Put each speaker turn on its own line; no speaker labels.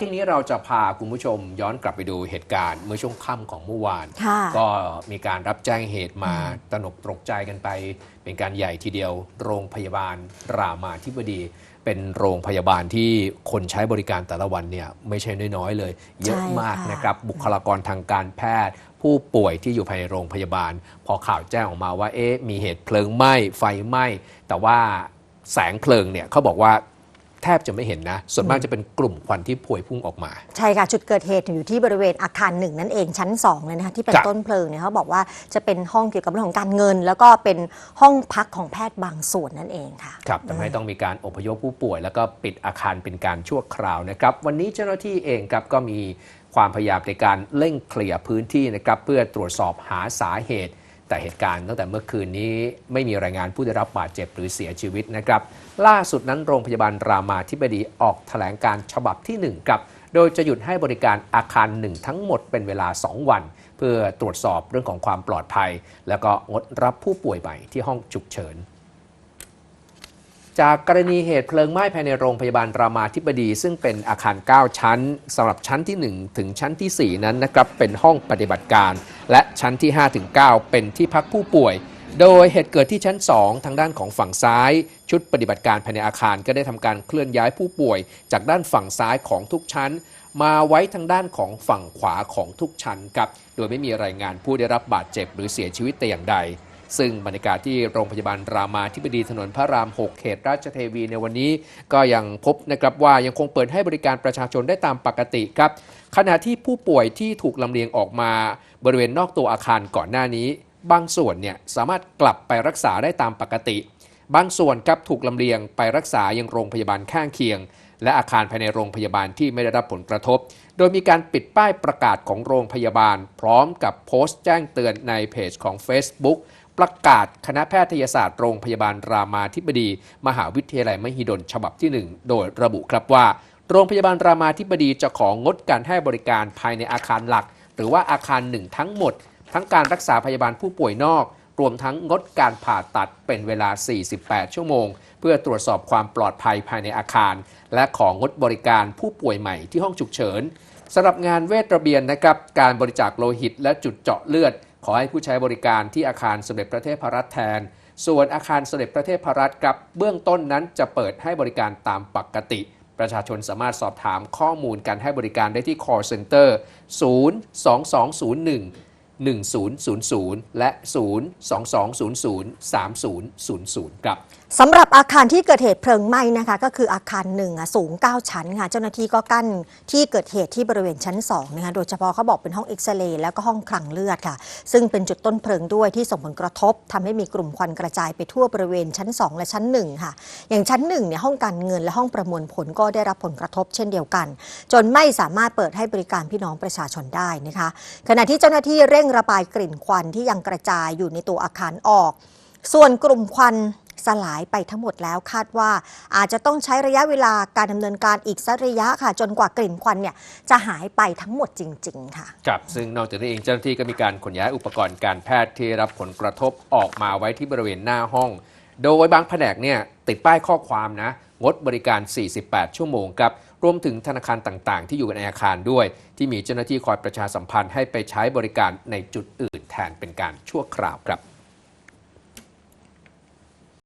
ที่นี้เราจะพาคุณผู้ชมย้อนกลับไปดูเหตุการณ์เมื่อช่วงค่ำของเมื่อวาน
ค่ะ
ก็มีการรับแจ้งเหตุมาตระหนกตกใจกันไป เป็นการใหญ่ทีเดียว โรงพยาบาลรามาธิบดี เป็นโรงพยาบาลที่คนใช้บริการแต่ละวันเนี่ยไม่ใช่น้อยๆเลย เยอะมาก
ใช่ค่ะ
นะครับบุคลากรทางการแพทย์ ผู้ป่วยที่อยู่ภายในโรงพยาบาล พอข่าวแจ้งออกมาว่าเอ๊ะมีเหตุเพลิงไหม้ไฟไหม้แต่ว่าแสงเพลิงเนี่ยเขาบอกว่า แทบจะไม่เห็นนะ ส่วนมากจะเป็นกลุ่มควันที่พวยพุ่งออกมา
ใช่ค่ะ จุดเกิดเหตุอยู่ที่บริเวณอาคารหนึ่งนั่นเองชั้น 2 เลยนะคะที่เป็น
ครับ
ต้นเพลิงเนี่ยเขาบอกว่าจะเป็นห้องเกี่ยวกับเรื่องของการเงิน แล้วก็เป็นห้องพักของแพทย์บางส่วนนั่นเองค่ะ
ครับทำให้ต้องมีการอพยพผู้ป่วย แล้วก็ปิดอาคารเป็นการชั่วคราวนะครับ วันนี้เจ้าหน้าที่เองครับก็มีความพยายามในการเร่งเคลียร์พื้นที่นะครับเพื่อตรวจสอบหาสาเหตุ แต่เหตุการณ์ตั้งแต่เมื่อคืนนี้ไม่มีรายงานผู้ได้รับบาดเจ็บหรือเสียชีวิตนะครับ ล่าสุดนั้นโรงพยาบาลรามาธิบดีออกแถลงการฉบับที่ 1 ครับโดยจะหยุดให้บริการอาคารหนึ่งทั้งหมดเป็นเวลา 2 วัน เพื่อตรวจสอบเรื่องของความปลอดภัย แล้วก็งดรับผู้ป่วยใหม่ที่ห้องฉุกเฉิน จากกรณีเหตุเพลิงไหม้ภายในโรงพยาบาลรามาธิบดี ซึ่งเป็นอาคาร 9 ชั้นสำหรับชั้นที่ 1 ถึงชั้นทีสี่ 4 นั้นนะครับเป็นห้องปฏิบัติการ และชั้นที่ 5 ถึง 9 เป็นที่พักผู้ป่วย โดยเหตุเกิดที่ชั้น 2 ทางด้านของฝั่งซ้าย ชุดปฏิบัติการภายในอาคารก็ได้ทำการเคลื่อนย้ายผู้ป่วย จากด้านฝั่งซ้ายของทุกชั้น มาไว้ทางด้านของฝั่งขวาของทุกชั้นครับโดยไม่มีรายงานผู้ได้รับบาดเจ็บหรือเสียชีวิตแต่อย่างใด ซึ่งบรรยากาศที่โรงพยาบาลรามาธิบดีถนนพระราม 6 เขตราชเทวีในวันนี้ก็ยังพบนะครับว่ายังคงเปิดให้บริการประชาชนได้ตามปกติครับ ขณะที่ผู้ป่วยที่ถูกลำเลียงออกมาบริเวณนอกตัวอาคารก่อนหน้านี้ บางส่วนเนี่ยสามารถกลับไปรักษาได้ตามปกติ บางส่วนครับถูกลำเลียงไปรักษายังโรงพยาบาลข้างเคียง และอาคารภายในโรงพยาบาลที่ไม่ได้รับผลกระทบ โดยมีการปิดป้ายประกาศของโรงพยาบาล พร้อมกับโพสต์แจ้งเตือนในเพจของ Facebook ประกาศคณะแพทยศาสตร์โรงพยาบาลรามาธิบดี มหาวิทยาลัยมหิดลฉบับที่ 1 โดยระบุครับว่า โรงพยาบาลรามาธิบดีจะของงดการให้บริการภายในอาคารหลัก หรือว่าอาคารหนึ่งทั้งหมด ทั้งการรักษาพยาบาลผู้ป่วยนอก รวมทั้งงดการผ่าตัดเป็นเวลา 48 ชั่วโมง เพื่อตรวจสอบความปลอดภัยภายในอาคาร และของงดบริการผู้ป่วยใหม่ที่ห้องฉุกเฉินสำหรับงานเวทระเบียนนะครับการบริจาคโลหิตและจุดเจาะเลือด ขอให้ผู้ใช้บริการที่อาคารสมเด็จพระเทพรัตน์แทน ส่วนอาคารสมเด็จพระเทพรัตน์ครับเบื้องต้นนั้นจะเปิดให้บริการตามปกติ ประชาชนสามารถสอบถามข้อมูลการให้บริการได้ที่ call center 02201 1000 และ 022003000 ครับ
สำหรับอาคารที่เกิดเหตุเพลิงไหม้นะคะก็คืออาคารหนึ่งอะสูง 9 ชั้นค่ะเจ้าหน้าที่ก็กั้นที่เกิดเหตุที่บริเวณชั้น2นะคะโดยเฉพาะเขาบอกเป็นห้องเอ็กซเรย์แล้วก็ห้องคลังเลือดค่ะ ซึ่งเป็นจุดต้นเพลิงด้วยที่ส่งผลกระทบทำให้มีกลุ่มควันกระจายไปทั่วบริเวณชั้น 2 และชั้น 1 ค่ะ อย่างชั้น1เนี่ยห้องการเงินและห้องประมวลผลก็ได้รับผลกระทบเช่นเดียวกัน จนไม่สามารถเปิดให้บริการพี่น้องประชาชนได้นะคะ ขณะที่เจ้าหน้าที่เร่งระบายกลิ่นควันที่ยังกระจายอยู่ในตัวอาคารออก ส่วนกลุ่มควัน สลายไปทั้งหมดแล้วคาดว่า อาจจะต้องใช้ระยะเวลาการดำเนินการอีกสักระยะค่ะ จนกว่ากลิ่นควันเนี่ยจะหายไปทั้งหมดจริง ๆ ค่ะ
ครับซึ่งนอกจากนี้เองเจ้าหน้าที่ก็มีการขนย้ายอุปกรณ์การแพทย์ที่รับผลกระทบออกมาไว้ที่บริเวณหน้าห้อง โดยบางแผนกเนี่ยติดป้ายข้อความนะงดบริการ 48 ชั่วโมงครับ รวมถึงธนาคารต่างๆ ที่อยู่ในอาคารด้วย ที่มีเจ้าหน้าที่คอยประชาสัมพันธ์ให้ไปใช้บริการในจุดอื่นแทนเป็นการชั่วคราวครับ